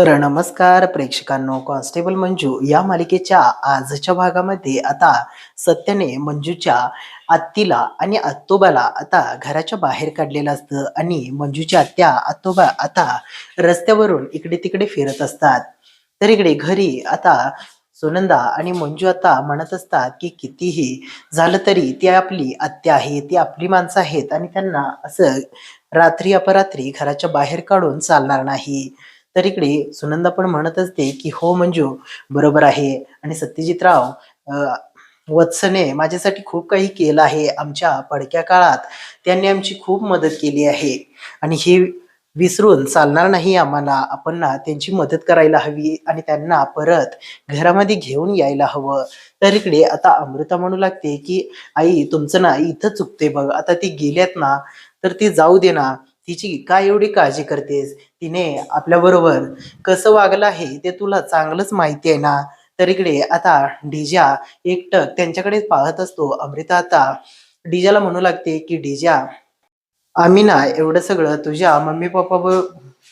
तर नमस्कार प्रेक्षकांनो कॉन्स्टेबल मंजू या मालिकेच्या आजच्या भागामध्ये आता सत्याने मंजूच्या आत्तीला आणि आत्तोबाला आता घराच्या बाहेर काढलेलं असतं आणि मंजूच्या आत्या आत्तोबा आता रस्त्यावरून इकडे तिकडे फिरत असतात. तर इकडे घरी आता सुनंदा आणि मंजू आता म्हणत असतात की कितीही झालं तरी ती आपली आत्या आहे ती आपली माणसं आहेत आणि त्यांना असं रात्री अपरात्री घराच्या बाहेर काढून चालणार नाही. तर इकडे सुनंदा पण म्हणत असते की हो मंजू बरोबर आहे. आणि सत्यजितराव वत्सने माझ्यासाठी खूप काही केलं आहे. आमच्या पडक्या काळात त्यांनी आमची खूप मदत केली आहे. आणि हे विसरून चालणार नाही आम्हाला. आपण ना त्यांची मदत करायला हवी आणि त्यांना परत घरामध्ये घेऊन यायला हवं. तर इकडे आता अमृता म्हणू लागते की आई तुमचं ना इथं चुकते बघ. आता ती गेल्यात ना तर ती जाऊ दे ना. तिची काय एवढी काळजी करतेस? तिने आपल्या बरोबर कसं वागलं आहे ते तुला चांगलंच माहिती आहे ना? तर इकडे आता डीजा एकटक त्यांच्याकडे पाहत असतो. अमृता आता डीजाला म्हणू लागते की डीजा आम्ही ना एवढं सगळं तुझ्या मम्मी पप्पा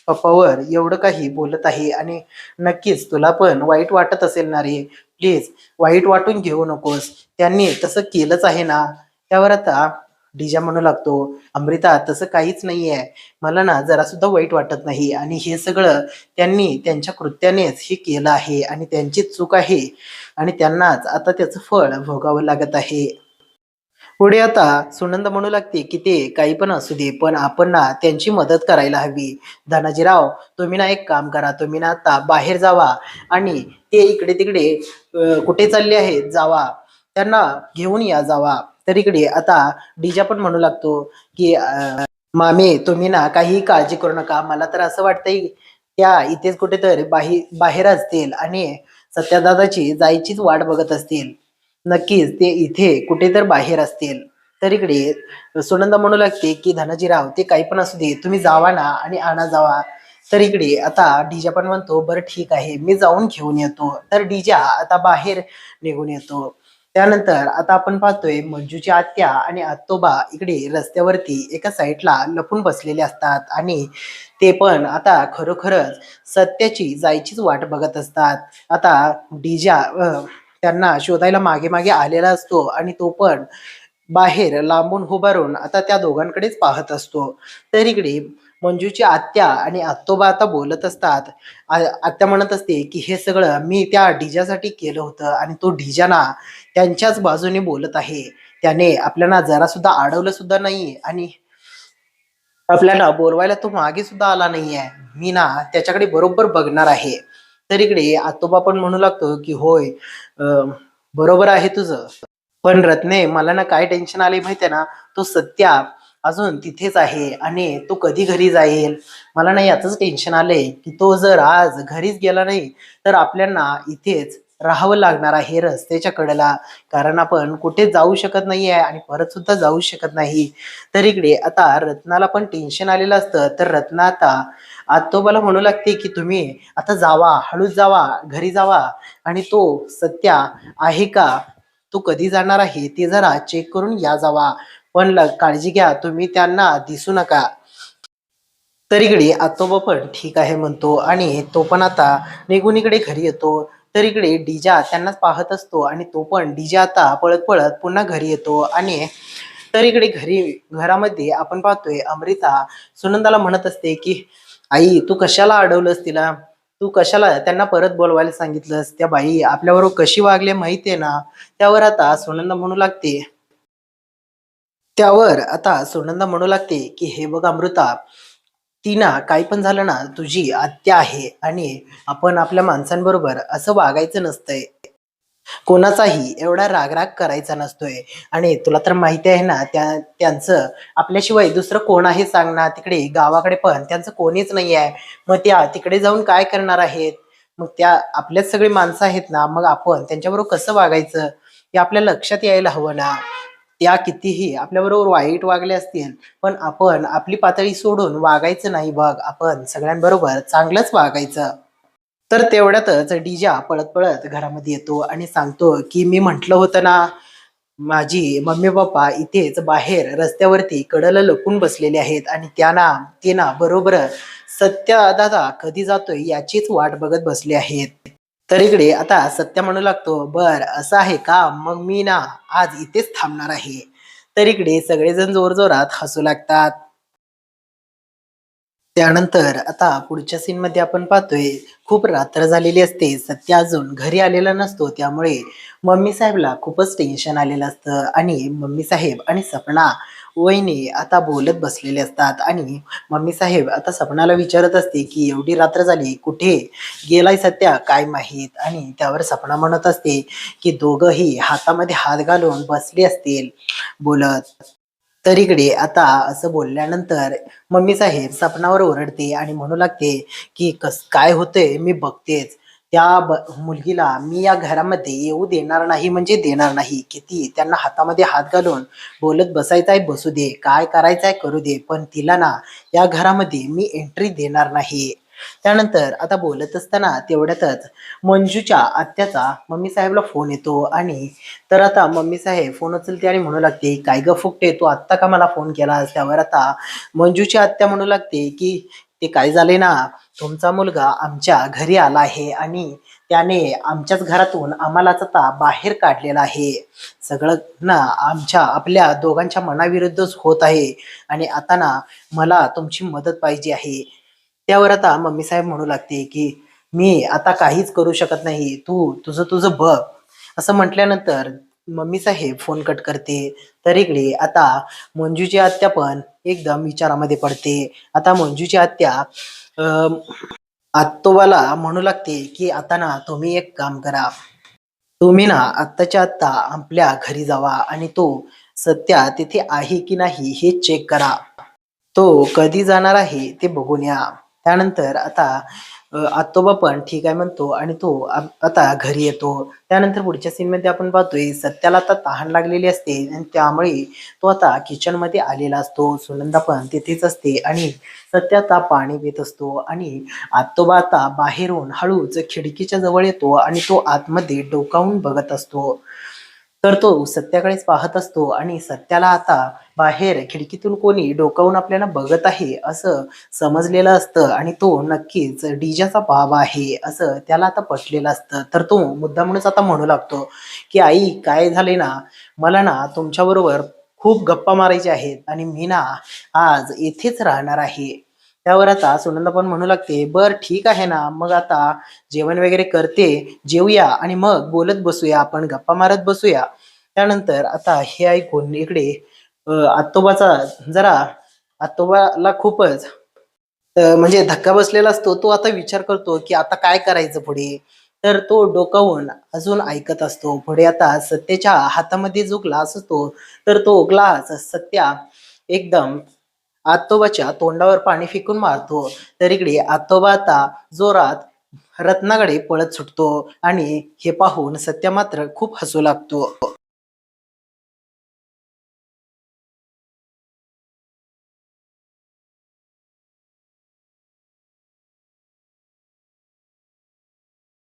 पप्पावर एवढं काही बोलत आहे आणि नक्कीच तुला पण वाईट वाटत असेल ना रे? प्लीज वाईट वाटून घेऊ नकोस. त्यांनी तसं केलंच आहे ना? त्यावर आता डीजा म्हणू लागतो अमृता तसं काहीच नाहीये. मला ना जरा सुद्धा वाईट वाटत नाही. आणि हे सगळं त्यांनी त्यांच्या कृत्यानेच हे केलं आहे. आणि त्यांची चूक आहे. आणि त्यांनाच आता त्याचं फळ भोगावं लागत आहे. पुढे आता सुनंद म्हणू लागते की ते काही पण असू दे पण आपण ना त्यांची मदत करायला हवी. धनाजीराव तुम्ही ना एक काम करा. तुम्ही ना आता बाहेर जावा. आणि ते इकडे तिकडे कुठे चालले आहेत? जावा. त्यांना घेऊन या जावा. तर इकडे आता डीजा पण म्हणू लागतो की मामे तुम्ही ना काही काळजी करू नका. मला तर असं वाटतंय त्या इथेच कुठेतरी बाहेर बाहेर असतील आणि सत्यादादाची जायचीच वाट बघत असतील. नक्कीच ते इथे कुठे तर बाहेर असतील. तर इकडे सुनंदा म्हणू लागते की धनाजीराव ते काही पण असू दे तुम्ही जावा ना आणि आणा जावा. तर इकडे आता डीजा पण म्हणतो बरं ठीक आहे मी जाऊन घेऊन येतो. तर डीजा आता बाहेर निघून येतो. त्यानंतर आता आपण पाहतोय मंजूची आत्या आणि आत्तोबा इकडे रस्त्यावरती एका साईडला लपून बसलेले असतात आणि ते पण आता खरोखरच सत्याची जायचीच वाट बघत असतात. आता डीजा त्यांना शोधायला मागे मागे आलेला असतो आणि तो पण बाहेर लांबून उभारून आता त्या दोघांकडेच पाहत असतो. तर इकडे मंजूची आत्या आणि आत्तोबा आता बोलत असतात. आत्या म्हणत असते की हे सगळं मी त्या डीजासाठी केलं होतं आणि तो डीजा ना त्यांच्याच बाजूने बोलत आहे. त्याने आपल्याला जरा सुद्धा अडवलं सुद्धा नाही आणि आपल्याला बोलवायला तो मागे सुद्धा आला नाहीये. मी ना त्याच्याकडे बरोबर बघणार आहे. तर इकडे आतोबा पण म्हणू लागतो की होय बरोबर आहे तुझं. पण रत्ने मला ना काय टेन्शन आले माहितीये ना? तो सत्या अजून तिथेच आहे आणि तो कधी घरी जाईल? मला ना याचंच टेन्शन आलंय की तो जर आज घरीच गेला नाही तर आपल्याला इथेच राहावं लागणार आहे रस्त्याच्या कडेला. कारण आपण कुठे जाऊ शकत नाही आहे आणि परत सुद्धा जाऊ शकत नाही. तर इकडे आता रत्नाला पण टेन्शन आलेलं असतं. तर रत्ना आता आतोबाला म्हणू लागते की तुम्ही आता जावा हळूच जावा घरी जावा. आणि तो सत्या आहे का? तो कधी जाणार आहे? ते जरा चेक करून या जावा. पण ल- काळजी घ्या तुम्ही त्यांना दिसू नका. तरीकडे आतोबा पण ठीक आहे म्हणतो आणि तो पण आता निगुनीकडे घरी येतो. तरीकडे डीजा त्यांनाच पाहत असतो आणि तो पण डीजा आता पळत पळत पुन्हा घरी येतो आणि तरीकडे घरी घरामध्ये आपण पाहतोय अमृता सुनंदाला म्हणत असते की आई तू कशाला अडवलंस तिला? तू कशाला त्यांना परत बोलवायला सांगितलंस? त्या बाई आपल्याबरोबर कशी वागले माहितीये ना? त्यावर आता सुनंदा म्हणू लागते त्यावर आता सुनंदा म्हणू लागते की हे बघ अमृता तिना काय काही पण झालं ना तुझी आत्या आहे आणि आपण आपल्या माणसांबरोबर असं वागायचं नसतंय. कोणाचाही एवढा रागराग करायचा नसतोय. आणि तुला तर माहिती आहे ना त्या त्यांचं आपल्याशिवाय दुसरं कोण आहे सांग ना तिकडे गावाकडे पण त्यांचं कोणीच नाही आहे. मग त्या तिकडे जाऊन काय करणार आहेत? मग त्या आपल्याच सगळी माणसं आहेत ना मग आपण त्यांच्याबरोबर कसं वागायचं? हे आपल्या लक्षात यायला हवं ना. त्या कितीही आपल्याबरोबर वाईट वागले असतील पण आपण आपली पातळी सोडून वागायचं नाही बघ. आपण सगळ्यांबरोबर चांगलंच वागायचं. तर तेवढ्यातच डीजा पळत पळत घरामध्ये येतो आणि सांगतो की मी म्हंटल होतं ना माझी मम्मी पप्पा इथेच बाहेर रस्त्यावरती कडलं लपून बसलेले आहेत आणि त्यांना ते ना बरोबर सत्य दादा कधी जातोय याचीच वाट बघत बसले आहेत. तर इकडे आता सत्य म्हणू लागतो. बर असं आहे का? मग मी ना आज इथेच थांबणार आहे. तर इकडे सगळेजण जोरजोरात हसू लागतात. त्यानंतर आता पुढच्या सीन मध्ये आपण पाहतोय खूप रात्र झालेली असते. सत्य अजून घरी आलेला नसतो. त्यामुळे मम्मी साहेबला खूपच टेन्शन आलेलं असतं. आणि मम्मी साहेब आणि सपना वहिनी आता बोलत बसलेले असतात आणि मम्मी साहेब आता सपनाला विचारत असते की एवढी रात्र झाली कुठे? गेलाय सत्या काय माहीत? आणि त्यावर सपना म्हणत असते की दोघंही हातामध्ये हात घालून बसले असतील. बोलत तर इकडे आता असं बोलल्यानंतर मम्मी साहेब सपनावर ओरडते आणि म्हणू लागते की कस काय होतंय? मी बघतेच. त्या ब मुलगीला मी या घरामध्ये येऊ देणार नाही म्हणजे देणार नाही. किती? त्यांना हातामध्ये हात घालून बोलत बसायचं आहे बसू दे. काय करायचं आहे करू दे. पण तिला ना या घरामध्ये मी एंट्री देणार नाही. त्यानंतर आता बोलत असताना तेवढ्यातच मंजूच्या आत्याचा मम्मी साहेबला फोन येतो आणि तर आता मम्मी साहेब फोन उचलते आणि म्हणू लागते काय ग फुकटे तू आत्ता का मला फोन केलास? त्यावर आता मंजूची आत्या म्हणू लागते की ते काय झाले ना? तुमचा मुलगा आमच्या घरी आला आहे आणि त्याने आमच्याच घरातून आम्हालाच आता बाहेर काढलेला आहे. सगळं ना आमच्या आपल्या दोघांच्या मनाविरुद्धच होत आहे आणि आता ना मला तुमची मदत पाहिजे आहे. त्यावर आता मम्मी साहेब म्हणू लागते की मी आता काहीच करू शकत नाही. तू तुझं तुझं बघ. असं म्हटल्यानंतर मम्मी साहेब फोन कट करते. तर इकडे आता मंजूची आत्या पण एकदम विचारामध्ये पडते. आता मंजूची आत्या अं, आत्तोबाला म्हणू लागते की आता ना तुम्ही एक काम करा. तुम्ही ना आत्ताच्या आत्ता आपल्या घरी जावा आणि तो सत्या तिथे आहे की नाही हे चेक करा. तो कधी जाणार आहे ते बघून या. त्यानंतर आता आत्तोबा पण ठीक आहे म्हणतो आणि तो आता घरी येतो. त्यानंतर पुढच्या सीनमध्ये आपण पाहतोय सत्याला आता तहान लागलेली असते आणि त्यामुळे तो आता किचनमध्ये आलेला असतो. सुनंदा पण तिथेच असते आणि सत्या आता पाणी पित असतो आणि आत्तोबा आता बाहेरून हळूच खिडकीच्या जवळ येतो आणि तो आतमध्ये डोकावून बघत असतो. तर तो सत्याकडेच पाहत असतो आणि सत्याला आता बाहेर खिडकीतून कोणी डोकावून आपल्याला बघत आहे असं समजलेलं असतं आणि तो नक्कीच डीजाचा बाबा आहे असं त्याला आता पटलेलं असतं. तर तो मुद्दा म्हणूनच आता म्हणू लागतो की आई काय झाले ना? मला ना तुमच्याबरोबर खूप गप्पा मारायच्या आहेत आणि मी ना आज येथेच राहणार आहे. त्यावर आता सुनंदा पण म्हणू लागते बर ठीक आहे ना मग आता जेवण वगैरे करते जेवूया आणि मग बोलत बसूया आपण गप्पा मारत बसूया. त्यानंतर आता हे ऐकून इकडे आत्तोबाचा जरा आत्तोबाला खूपच म्हणजे धक्का बसलेला असतो तो आता विचार करतो की आता काय करायचं पुढे? तर तो डोकावून अजून ऐकत असतो पुढे आता सत्याच्या हातामध्ये जो ग्लास असतो तर तो ग्लास सत्या एकदम आत्तोबाच्या तोंडावर पाणी फेकून मारतो. तर इकडे आत्तोबा आता जोरात रत्नाकडे पळत सुटतो आणि हे पाहून सत्य मात्र खूप हसू लागतो.